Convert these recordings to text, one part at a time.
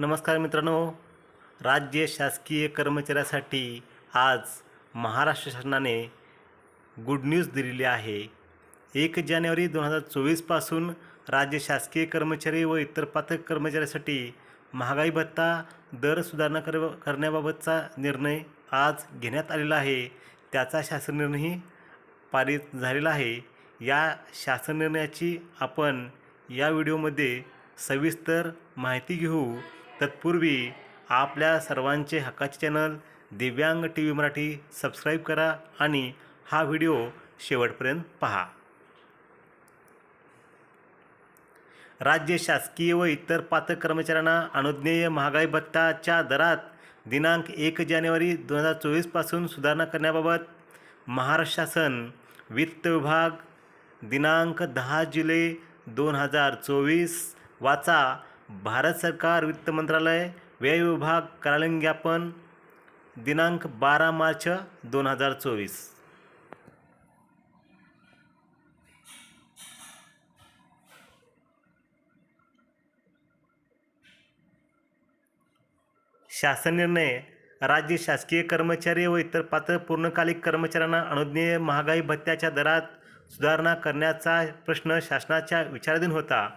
नमस्कार मित्रांनो. राज्य शासकीय कर्मचाऱ्यासाठी आज महाराष्ट्र शासनाने गुड न्यूज दिलेली आहे. एक जानेवारी दोन हजार चोवीसपासून राज्य शासकीय कर्मचारी व इतर पात्र कर्मचाऱ्यासाठी महागाई भत्ता दर सुधारणा कर करण्याबाबतचा निर्णय आज घेण्यात आलेला आहे. त्याचा शासन निर्णयही पारित झालेला आहे. या शासन निर्णयाची आपण या व्हिडिओमध्ये सविस्तर माहिती घेऊ. तत्पूर्वी आपल्या सर्वांचे हक्काचे चॅनल दिव्यांग टी व्ही मराठी सबस्क्राईब करा आणि हा व्हिडिओ शेवटपर्यंत पहा. राज्य शासकीय व इतर पात्र कर्मचाऱ्यांना अनुज्ञेय महागाई भत्ताच्या दरात दिनांक एक जानेवारी दोन हजार चोवीसपासून सुधारणा करण्याबाबत महाराष्ट्र शासन वित्त विभाग दिनांक दहा जुलै दोन हजार चोवीस वाचा भारत सरकार वित्त मंत्रालय व्यय विभाग कार्यालयीन ज्ञापन दिनांक बारा मार्च दोन हजार चोवीस. शासन निर्णय राज्य शासकीय कर्मचारी व इतर पात्र पूर्णकालिक कर्मचाऱ्यांना अनुज्ञेय महागाई भत्त्याच्या दरात सुधारणा करण्याचा प्रश्न शासनाच्या विचाराधीन होता.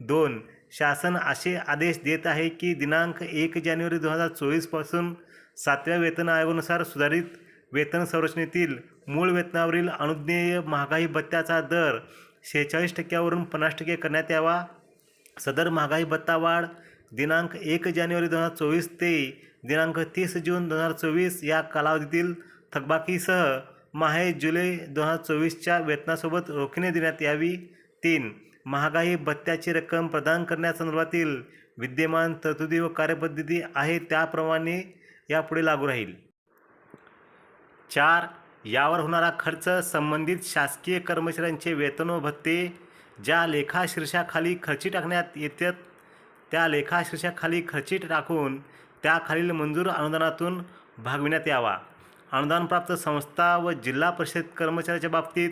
दोन शासन असे आदेश देत आहे की दिनांक एक जानेवारी दोन हजार चोवीसपासून सातव्या वेतन आयोगानुसार सुधारित वेतन संरचनेतील मूळ वेतनावरील अनुज्ञेय महागाई भत्त्याचा दर शेहेचाळीस टक्क्यावरून पन्नास टक्के करण्यात यावा. सदर महागाई भत्ता वाढ दिनांक एक जानेवारी दोन हजार चोवीस ते दिनांक तीस जून दोन हजार चोवीस या कालावधीतील थकबाकीसह माहे जुलै दोन हजार चोवीसच्या वेतनासोबत रोखीने देण्यात यावी. तीन महागाई भत्त्याची रक्कम प्रदान करण्यासंदर्भातील विद्यमान तरतुदी व कार्यपद्धती आहे त्याप्रमाणे यापुढे लागू राहील. चार यावर होणारा खर्च संबंधित शासकीय कर्मचाऱ्यांचे वेतन व भत्ते ज्या लेखाशीर्षाखाली खर्ची टाकण्यात येतात त्या लेखाशीर्षाखाली खर्ची टाकून त्याखालील मंजूर अनुदानातून भागविण्यात यावा. अनुदानप्राप्त संस्था व जिल्हा परिषद कर्मचाऱ्याच्या बाबतीत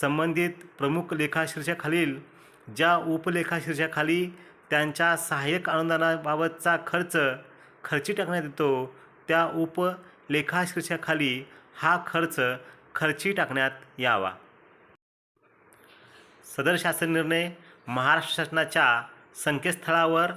संबंधित प्रमुख लेखाशीर्षाखालील ज्या उपलेखाशीर्षाखाली त्यांच्या सहाय्यक अनुदानाबाबतचा खर्च खर्ची टाकण्यात येतो त्या उपलेखाशीर्षाखाली हा खर्च खर्ची टाकण्यात यावा. सदर शासन निर्णय महाराष्ट्र शासनाच्या संकेतस्थळावर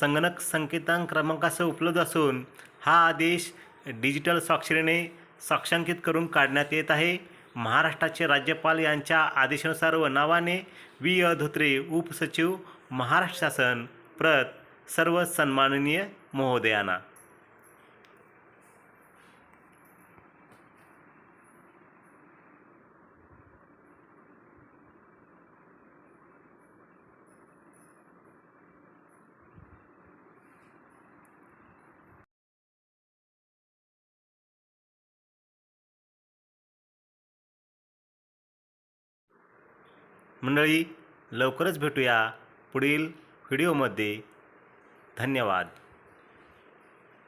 संगणक संकेतांक क्रमांकासह उपलब्ध असून हा आदेश डिजिटल स्वाक्षरीने साक्षांकित करून काढण्यात येत आहे. महाराष्ट्राचे राज्यपाल यांच्या आदेशानुसार व नावाने वि अ. धोत्रे उपसचिव महाराष्ट्र शासन प्रत सर्व सन्माननीय महोदयांना. मंडळी लवकरच भेटूया पुढील व्हिडिओमध्ये. धन्यवाद.